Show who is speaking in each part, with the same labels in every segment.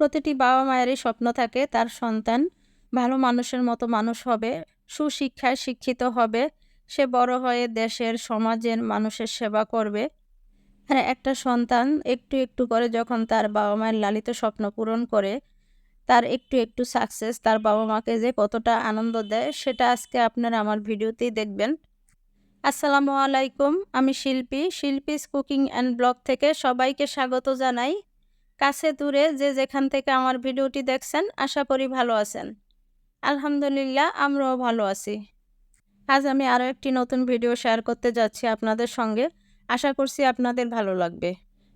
Speaker 1: প্রতিটি বাবা মায়েরই স্বপ্ন থাকে, তার সন্তান ভালো মানুষের মতো মানুষ হবে, সুশিক্ষায় শিক্ষিত হবে, সে বড় হয়ে দেশের, সমাজের মানুষের সেবা করবে। আর একটা সন্তান একটু একটু করে যখন তার বাবা মায়ের লালিত স্বপ্ন পূরণ করে, তার একটু একটু সাকসেস তার বাবা মাকে যে কতটা আনন্দ দেয়, সেটা আজকে আপনারা আমার ভিডিওতেই দেখবেন। আসসালামু আলাইকুম, আমি শিল্পী, শিল্পীস কুকিং অ্যান্ড ব্লগ থেকে সবাইকে স্বাগত জানাই। কাছে দূরে যে যেখান থেকে আমার ভিডিওটি দেখছেন, আশা করি ভালো আছেন। আলহামদুলিল্লাহ, আমরাও ভালো আছি। আজ আমি আরও একটি নতুন ভিডিও শেয়ার করতে যাচ্ছি আপনাদের সঙ্গে। আশা করছি আপনাদের ভালো লাগবে।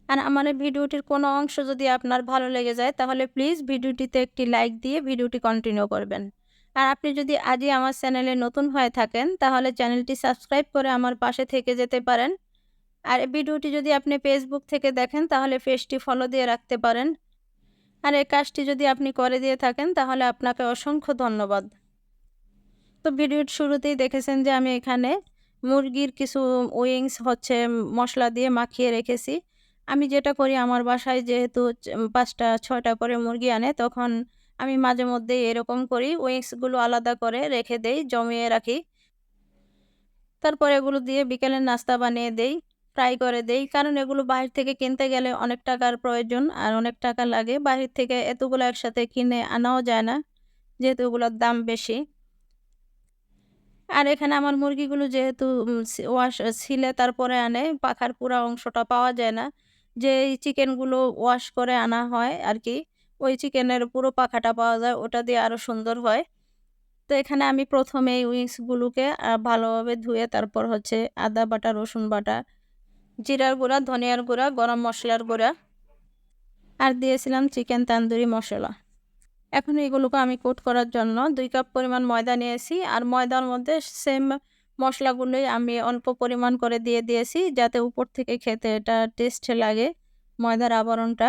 Speaker 1: আর আমার এই ভিডিওটির কোনো অংশ যদি আপনার ভালো লেগে যায়, তাহলে প্লিজ ভিডিওটিতে একটি লাইক দিয়ে ভিডিওটি কন্টিনিউ করবেন। আর আপনি যদি আজই আমার চ্যানেলে নতুন হয়ে থাকেন, তাহলে চ্যানেলটি সাবস্ক্রাইব করে আমার পাশে থেকে যেতে পারেন। আর ভিডিওটি যদি আপনি ফেসবুক থেকে দেখেন, তাহলে পেজটি ফলো দিয়ে রাখতে পারেন। আর এই কাজটি যদি আপনি করে দিয়ে থাকেন, তাহলে আপনাকে অসংখ্য ধন্যবাদ। তো ভিডিওর শুরুতেই দেখেছেন যে আমি এখানে মুরগির কিছু উইংস হচ্ছে মশলা দিয়ে মাখিয়ে রেখেছি। আমি যেটা করি, আমার বাসায় যেহেতু পাঁচটা, ছয়টা করে মুরগি আনে, তখন আমি মাঝে মধ্যে এরকম করি উইংসগুলো আলাদা করে রেখে দেই, জমিয়ে রাখি। তারপর এগুলো দিয়ে বিকেলের নাস্তা বানিয়ে দেই। ফ্রাই করে দেই। কারণ এগুলো বাহির থেকে কিনতে গেলে অনেক টাকার প্রয়োজন আর অনেক টাকা লাগে। বাহির থেকে এতগুলো একসাথে কিনে আনাও যায় না, যেহেতু এগুলোর দাম বেশি। আর এখানে আমার মুরগিগুলো যেহেতু ওয়াশ, ছিলে তারপরে আনে, পাখার পুরা অংশটা পাওয়া যায় না। যে চিকেনগুলো ওয়াশ করে আনা হয় আর কি ওই চিকেনের পুরো পাখাটা পাওয়া যায়, ওটা দিয়ে আরও সুন্দর হয়। তো এখানে আমি প্রথমে উইংসগুলোকে ভালোভাবে ধুয়ে তারপর হচ্ছে আদা বাটা, রসুন বাটা জিরার গুঁড়া, ধনিয়ার গুঁড়া, গরম মশলার গুঁড়া আর দিয়েছিলাম চিকেন তান্দুরি মশলা। এখন এগুলোকে আমি কোট করার জন্য দুই কাপ পরিমাণ ময়দা নিয়েছি আর ময়দার মধ্যে সেম মশলাগুলোই আমি অল্প পরিমাণ করে দিয়ে দিয়েছি যাতে উপর থেকে খেতে এটা টেস্ট লাগে ময়দার আবরণটা।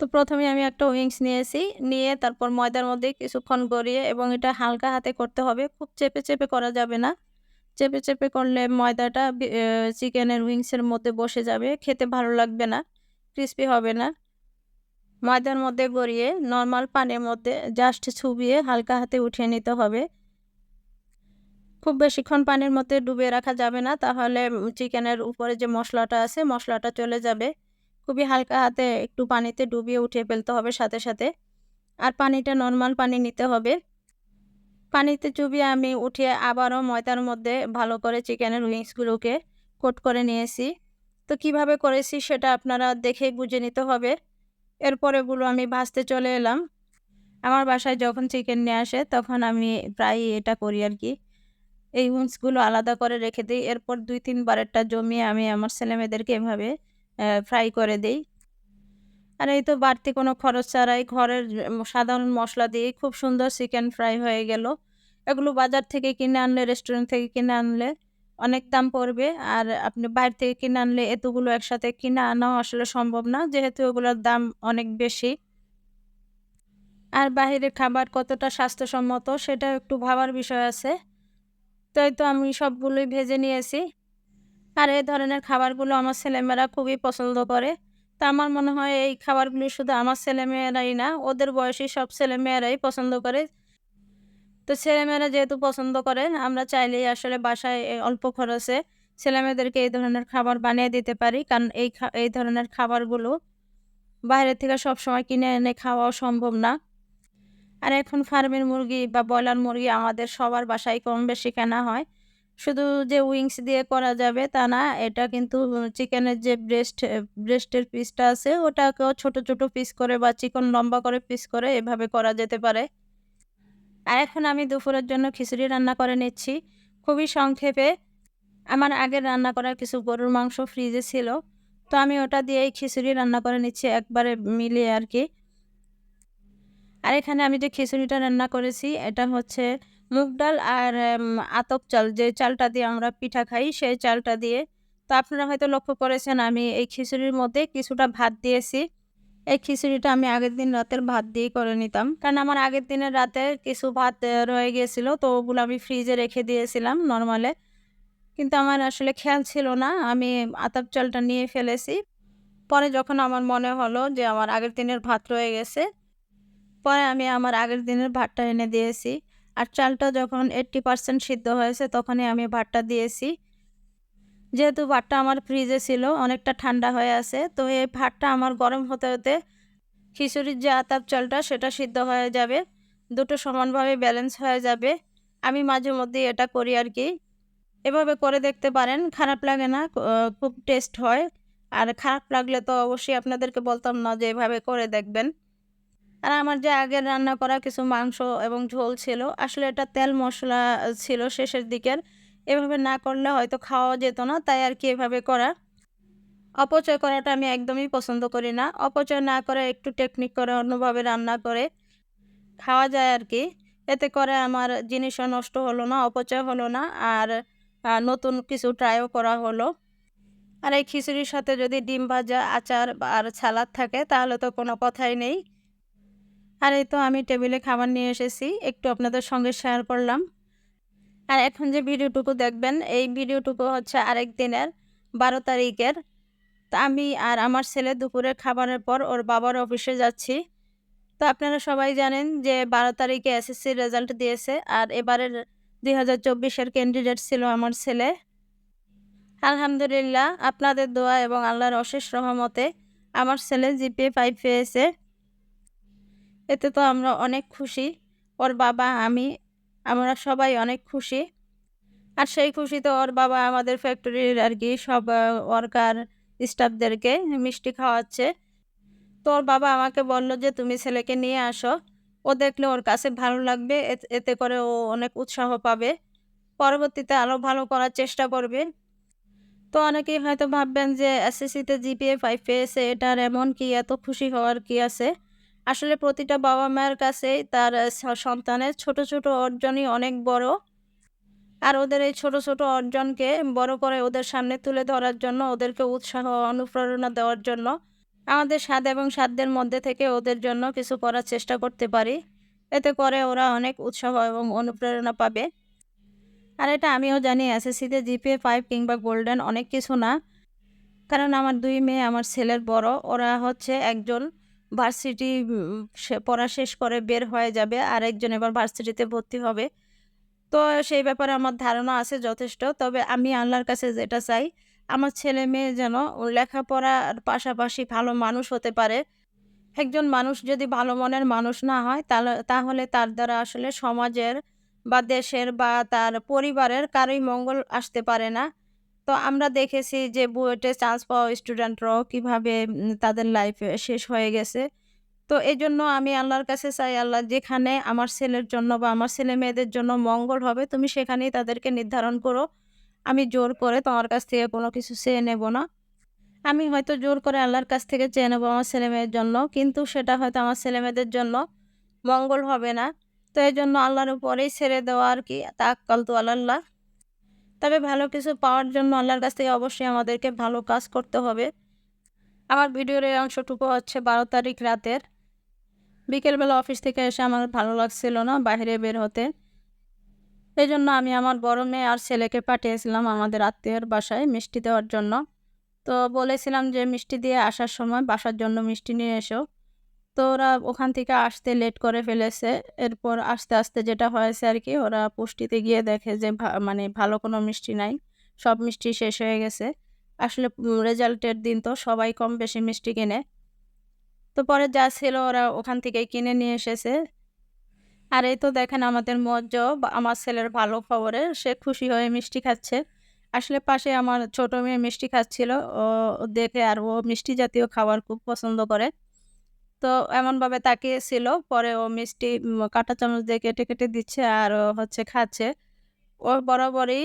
Speaker 1: তো প্রথমে আমি একটা উইংস নিয়েছি, নিয়ে তারপর ময়দার মধ্যে কিছুক্ষণ গড়িয়ে এবং এটা হালকা হাতে করতে হবে, খুব চেপে চেপে করা যাবে না। চেপে চেপে করলে ময়দাটা চিকেনের উইংসের মধ্যে বসে যাবে, খেতে ভালো লাগবে না, ক্রিস্পি হবে না। ময়দার মধ্যে গড়িয়ে নর্মাল পানির মধ্যে জাস্ট ছুবিয়ে হালকা হাতে উঠিয়ে নিতে হবে। খুব বেশিক্ষণ পানির মধ্যে ডুবিয়ে রাখা যাবে না, তাহলে চিকেনের উপরে যে মশলাটা আছে, মশলাটা চলে যাবে। খুবই হালকা হাতে একটু পানিতে ডুবিয়ে উঠিয়ে ফেলতে হবে সাথে সাথে। আর পানিটা নর্মাল পানি নিতে হবে। পানিতে চুবিয়ে আমি উঠিয়ে আবারও ময়দার মধ্যে ভালো করে চিকেনের উইংসগুলোকে কোট করে নিয়েছি। তো কীভাবে করেছি সেটা আপনারা দেখে বুঝে নিতে হবে। এরপর এগুলো আমি ভাজতে চলে এলাম। আমার বাসায় যখন চিকেন নিয়ে আসে তখন আমি প্রায় এটা করি আর কি। এই উইংসগুলো আলাদা করে রেখে দিই। এরপর দুই তিনবারেরটা জমিয়ে আমি আমার ছেলেমেয়েদেরকে এভাবে ফ্রাই করে দিই। আর এই তো বাড়তি কোনো খরচ ছাড়াই ঘরের সাধারণ মশলা দিয়ে খুব সুন্দর চিকেন ফ্রাই হয়ে গেল। এগুলো বাজার থেকে কিনে আনলে রেস্টুরেন্ট থেকে কিনে আনলে অনেক দাম পড়বে। আর আপনি বাইরে থেকে কিনে আনলে এতগুলো একসাথে কিনে আনাও আসলে সম্ভব না, যেহেতু এগুলোর দাম অনেক বেশি। আর বাহিরের খাবার কতটা স্বাস্থ্যসম্মত সেটা একটু ভাবার বিষয় আছে। তাই তো আমি সবগুলোই ভেজে নিয়েছি। আর এই ধরনের খাবারগুলো আমার ছেলেমেয়েরা খুবই পছন্দ করে। তা আমার মনে হয় এই খাবারগুলি শুধু আমার ছেলেমেয়েরাই না, ওদের বয়সী সব ছেলেমেয়েরাই পছন্দ করে। তো ছেলেমেয়েরা যেহেতু পছন্দ করে আমরা চাইলেই আসলে বাসায় অল্প খরচে ছেলেমেয়েদেরকে এই ধরনের খাবার বানিয়ে দিতে পারি। কারণ এই এই ধরনের খাবারগুলো বাইরে থেকে সবসময় কিনে এনে খাওয়াও সম্ভব না। আর এখন ফার্মের মুরগি বা ব্রয়লার মুরগি আমাদের সবার বাসায় কম বেশি কেনা হয়। শুধু যে উইংস দিয়ে করা যাবে তা না, এটা কিন্তু চিকেনের যে ব্রেস্ট ব্রেস্টের পিসটা আছে, ওটাকেও ছোট ছোট পিস করে বা চিকন লম্বা করে পিস করে এভাবে করা যেতে পারে। আর এখন আমি দুপুরের জন্য খিচুড়ি রান্না করে নিচ্ছি। খুবই সংক্ষেপে, আমার আগের রান্না করার কিছু গরুর মাংস ফ্রিজে ছিল। তো আমি ওটা দিয়েই খিচুড়ি রান্না করে নিচ্ছি একবারে মিলিয়ে আর কি। আর এখানে আমি যে খিচুড়িটা রান্না করেছি, এটা হচ্ছে মুগ ডাল আর আতপ চাল। যে চালটা দিয়ে আমরা পিঠা খাই, সেই চালটা দিয়ে। তো আপনারা হয়তো লক্ষ্য করেছেন, আমি এই খিচুড়ির মধ্যে কিছুটা ভাত দিয়েছি। এই খিচুড়িটা আমি আগের দিন রাতের ভাত দিয়ে করে নিতাম। কারণ আমার আগের দিনের রাতে কিছু ভাত রয়ে গিয়েছিল তো ওগুলো আমি ফ্রিজে রেখে দিয়েছিলাম নর্মালে কিন্তু আমার আসলে খেয়াল ছিল না, আমি আতাপ চালটা নিয়ে ফেলেছি। পরে যখন আমার মনে হলো যে আমার আগের দিনের ভাত রয়ে গেছে, পরে আমি আমার আগের দিনের ভাতটা এনে দিয়েছি। আর চালটা যখন এইট্টি পার্সেন্ট সিদ্ধ হয়েছে, তখনই আমি ভাতটা দিয়েছি। যেহেতু ভাতটা আমার ফ্রিজে ছিল, অনেকটা ঠান্ডা হয়ে আছে, তো এই ভাতটা আমার গরম হতে হতে খিচুড়ির যে আতাপ চালটা সেটা সিদ্ধ হয়ে যাবে, দুটো সমানভাবে ব্যালেন্স হয়ে যাবে। আমি মাঝে মধ্যে এটা করি আর কি। এভাবে করে দেখতে পারেন, খারাপ লাগে না খুব টেস্ট হয়। আর খারাপ লাগলে তো অবশ্যই আপনাদেরকে বলতাম না যে এভাবে করে দেখবেন। আর আমার যে আগের রান্না করা কিছু মাংস এবং ঝোল ছিল, আসলে এটা তেল মশলা ছিল শেষের দিকের এভাবে না করলে হয়তো খাওয়া যেত না, তাই আর কি এভাবে করা অপচয় করাটা আমি একদমই পছন্দ করি না। অপচয় না করে একটু টেকনিক করে, অন্যভাবে রান্না করে খাওয়া যায় আর কি। এতে করে আমার জিনিসও নষ্ট হলো না, অপচয় হলো না, আর নতুন কিছু ট্রাইও করা হলো। আর এই খিচুড়ির সাথে যদি ডিম ভাজা, আচার আর সালাদ থাকে, তাহলে তো কোনো কথাই নেই। আর এই তো আমি টেবিলে খাবার নিয়ে এসেছি, একটু আপনাদের সঙ্গে শেয়ার করলাম। আর এখন যে ভিডিওটুকু দেখবেন, এই ভিডিওটুকু হচ্ছে আরেক দিনের, বারো তারিখের। তা আমি আর আমার ছেলে দুপুরের খাবারের পর ওর বাবার অফিসে যাচ্ছি। তো আপনারা সবাই জানেন যে বারো তারিখে এসএসসি রেজাল্ট দিয়েছে আর এবারের দুই হাজার চব্বিশের ক্যান্ডিডেট ছিল আমার ছেলে। আলহামদুলিল্লাহ, আপনাদের দোয়া এবং আল্লাহর অশেষ রহমতে আমার ছেলে জিপিএ ফাইভ পেয়েছে। এতে তো আমরা অনেক খুশি। ওর বাবা, আমি আমরা সবাই অনেক খুশি। আর সেই খুশিতে ওর বাবা আমাদের ফ্যাক্টরির আর কি সব ওয়ার্কার স্টাফদেরকে মিষ্টি খাওয়াচ্ছে। তো ওর বাবা আমাকে বলল যে, তুমি ছেলেকে নিয়ে আসো। ও দেখলে ওর কাছে ভালো লাগবে। এতে করে ও অনেক উৎসাহ পাবে। পরবর্তীতে আরও ভালো করার চেষ্টা করবে। তো অনেকেই হয়তো ভাববেন যে এসএসসিতে জিপিএ ফাইভ পেয়েছে। এটার এমন কি? এত খুশি হওয়ার কি আছে? আসলে প্রতিটা বাবা মায়ের কাছেই তার সন্তানের ছোট ছোট অর্জনই অনেক বড়। আর ওদের এই ছোট ছোট অর্জনকে বড় করে ওদের সামনে তুলে ধরার জন্য, ওদেরকে উৎসাহ, অনুপ্রেরণা দেওয়ার জন্য আমাদের স্বাদ এবং সাধ্যের মধ্যে থেকে ওদের জন্য কিছু করার চেষ্টা করতে পারি। এতে করে ওরা অনেক উৎসাহ এবং অনুপ্রেরণা পাবে। আর এটা আমিও জানি এসএসসিতে জিপিএ ফাইভ কিংবা গোল্ডেন অনেক কিছু না। কারণ আমার দুই মেয়ে, আমার ছেলের বড়, ওরা হচ্ছে একজন ভার্সিটি পড়া শেষ করে বের হয়ে যাবে আর একজন এবার ভার্সিটিতে ভর্তি হবে। তো সেই ব্যাপারে আমার ধারণা আছে যথেষ্ট, তবে আমি আল্লাহর কাছে যেটা চাই, আমার ছেলে মেয়ে যেন লেখাপড়ার পাশাপাশি ভালো মানুষ হতে পারে। একজন মানুষ যদি ভালো মনের মানুষ না হয়, তাহলে তাহলে তার দ্বারা আসলে সমাজের বা দেশের বা তার পরিবারের কারোই মঙ্গল আসতে পারে না। তো আমরা দেখেছি যে বুয়েটে চান্স পাওয়া স্টুডেন্টরাও কীভাবে তাদের লাইফ শেষ হয়ে গেছে। তো এই জন্য আমি আল্লাহর কাছে চাই, আল্লাহ যেখানে আমার ছেলের জন্য বা আমার ছেলে মেয়েদের জন্য মঙ্গল হবে, তুমি সেখানেই তাদেরকে নির্ধারণ করো। আমি জোর করে তোমার কাছ থেকে কোনো কিছু চেয়ে নেব না। আমি হয়তো জোর করে আল্লাহর কাছ থেকে চেয়ে নেব আমার ছেলে মেয়ের জন্য, কিন্তু সেটা হয়তো আমার ছেলে মেয়েদের জন্য মঙ্গল হবে না। তো এই জন্য আল্লাহর উপরেই ছেড়ে দেওয়া আর কি তাক্কাল তো আল্লাহ তবে ভালো কিছু পাওয়ার জন্য আল্লাহর কাছ থেকে অবশ্যই আমাদেরকে ভালো কাজ করতে হবে। আমার ভিডিওর এই অংশটুকু হচ্ছে বারো তারিখ রাতের। বিকেলবেলা অফিস থেকে এসে আমার ভালো লাগছিল না বাইরে বের হতে। এই জন্য আমি আমার বড় মেয়ে আর ছেলেকে পাঠিয়েছিলাম আমাদের আত্মীয়ের বাসায় মিষ্টি দেওয়ার জন্য। তো বলেছিলাম যে মিষ্টি দিয়ে আসার সময় বাসার জন্য মিষ্টি নিয়ে এসো। তো ওরা ওখান থেকে আসতে লেট করে ফেলেছে। এরপর আস্তে আস্তে যেটা হয়েছে আর কি, ওরা পুষ্টিতে গিয়ে দেখে যে মানে ভালো কোনো মিষ্টি নাই। সব মিষ্টি শেষ হয়ে গেছে। আসলে রেজাল্টের দিন তো সবাই কম বেশি মিষ্টি কিনে। তো পরে যা ছিল ওরা ওখান থেকে কিনে নিয়ে এসেছে। আর এই তো দেখেন আমাদের মজ্জ আমার ছেলের ভালো খবরে, সে খুশি হয়ে মিষ্টি খাচ্ছে। আসলে পাশে আমার ছোট মেয়ে মিষ্টি খাচ্ছিল। ও দেখে আর ও মিষ্টি জাতীয় খাবার খুব পছন্দ করে। তো এমনভাবে তাকিয়েছিল। পরে ও মিষ্টি কাঁটা চামচ দিয়ে কেটে কেটে দিচ্ছে আর হচ্ছে খাচ্ছে। ও বরাবরই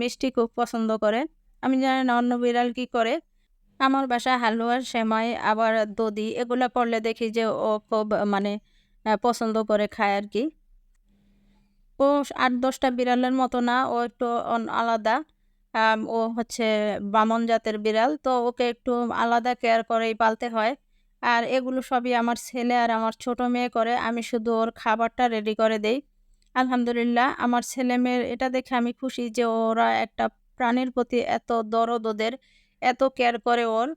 Speaker 1: মিষ্টি খুব পছন্দ করে। আমি জানি না অন্য বিড়াল কী করে। আমার বাসা হালুয়া সেমাই, আবার দধি এগুলো করলে দেখি যে ও খুব মানে পছন্দ করে খায় আর কি। ও আট, দশটা বিড়ালের মতো না, ও একটু আলাদা। ও হচ্ছে বামন জাতের বিড়াল। তো ওকে একটু আলাদা কেয়ার করেই পালতে হয়। আর এগুলো সবই আমার ছেলে আর আমার ছোট মেয়ে করে। আমি শুধু ওর খাবারটা রেডি করে দেই। আলহামদুলিল্লাহ, আমার ছেলে মেয়ের এটা দেখে আমি খুশি যে ওরা একটা প্রাণীর প্রতি এত দরদ ওদের, এত কেয়ার করে ওর।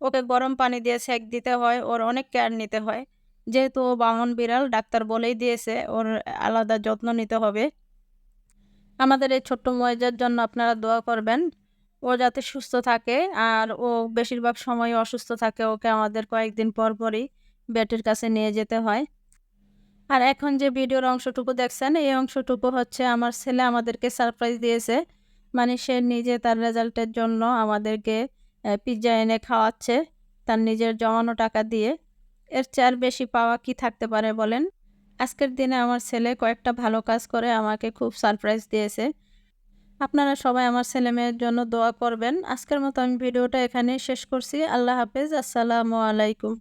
Speaker 1: ওকে গরম পানি দিয়ে সেক দিতে হয়, ওর অনেক কেয়ার নিতে হয়। যেহেতু ও বামন বিড়াল, ডাক্তার বলেই দিয়েছে, ওর আলাদা যত্ন নিতে হবে। আমাদের এই ছোট্ট ময়জার জন্য আপনারা দোয়া করবেন। ও যাতে সুস্থ থাকে আর ও বেশিরভাগ সময় অসুস্থ থাকে, ওকে আমাদের কয়েকদিন পর পরই বেটের কাছে নিয়ে যেতে হয়। আর এখন যে ভিডিওর অংশটুকু দেখছেন, এই অংশটুকু হচ্ছে আমার ছেলে আমাদেরকে সারপ্রাইজ দিয়েছে। মানে সে নিজে তার রেজাল্টের জন্য আমাদেরকে পিৎজা এনে খাওয়াচ্ছে, তার নিজের জমানো টাকা দিয়ে। এর চেয়ে আর বেশি পাওয়া কি থাকতে পারে বলেন? আজকের দিনে আমার ছেলে কয়েকটা ভালো কাজ করে আমাকে খুব সারপ্রাইজ দিয়েছে। আপনারা সবাই আমার ছেলেমেয়ের জন্য দোয়া করবেন। আজকের মতো আমি ভিডিওটা এখানে শেষ করছি। আল্লাহ হাফেজ। আসসালামু আলাইকুম।